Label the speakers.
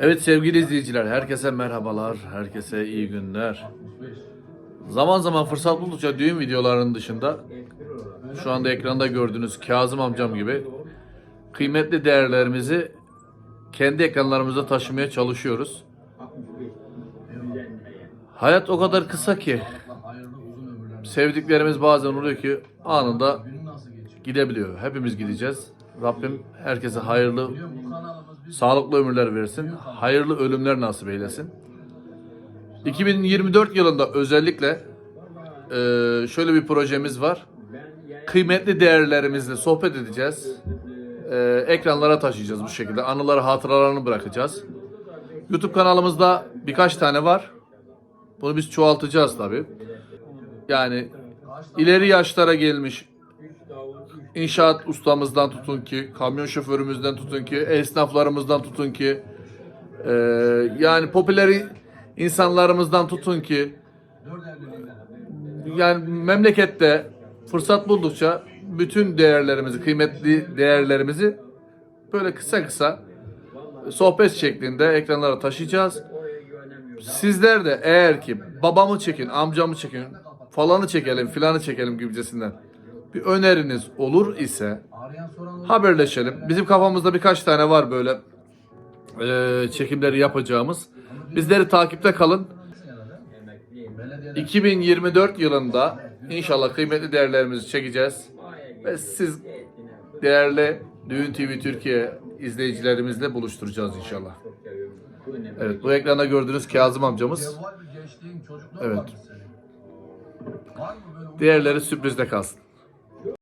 Speaker 1: Evet sevgili izleyiciler, herkese merhabalar, herkese iyi günler. Zaman zaman fırsat buldukça düğün videolarının dışında şu anda ekranda gördüğünüz Kazım amcam gibi kıymetli değerlerimizi kendi ekranlarımıza taşımaya çalışıyoruz. Hayat o kadar kısa ki sevdiklerimiz bazen oluyor ki anında gidebiliyor. Hepimiz gideceğiz. Rabbim herkese hayırlı, sağlıklı ömürler versin. Hayırlı ölümler nasip eylesin. 2024 yılında özellikle eee, şöyle bir projemiz var. Kıymetli değerlerimizle sohbet edeceğiz. Eee, ekranlara taşıyacağız bu şekilde. Anıları, hatıralarını bırakacağız. YouTube kanalımızda birkaç tane var. Bunu biz çoğaltacağız tabii. Yani ileri yaşlara gelmiş inşaat ustamızdan tutun ki, kamyon şoförümüzden tutun ki, esnaflarımızdan tutun ki, eee, yani popüler insanlarımızdan tutun ki, yani memlekette fırsat buldukça bütün değerlerimizi, kıymetli değerlerimizi böyle kısa kısa sohbet şeklinde ekranlara taşıyacağız. Sizler de eğer ki babamı çekin, amcamı çekin, falanı çekelim, filanı çekelim gibicesinden bir öneriniz olur ise haberleşelim. Bizim kafamızda birkaç tane var böyle eee, çekimleri yapacağımız. Bizleri takipte kalın. 2024 yılında inşallah kıymetli değerlerimizi çekeceğiz. Ve siz değerli Düğün TV Türkiye izleyicilerimizle buluşturacağız inşallah. Evet bu ekranda gördüğünüz Kazım amcamız. Evet. Diğerleri sürprizde kalsın.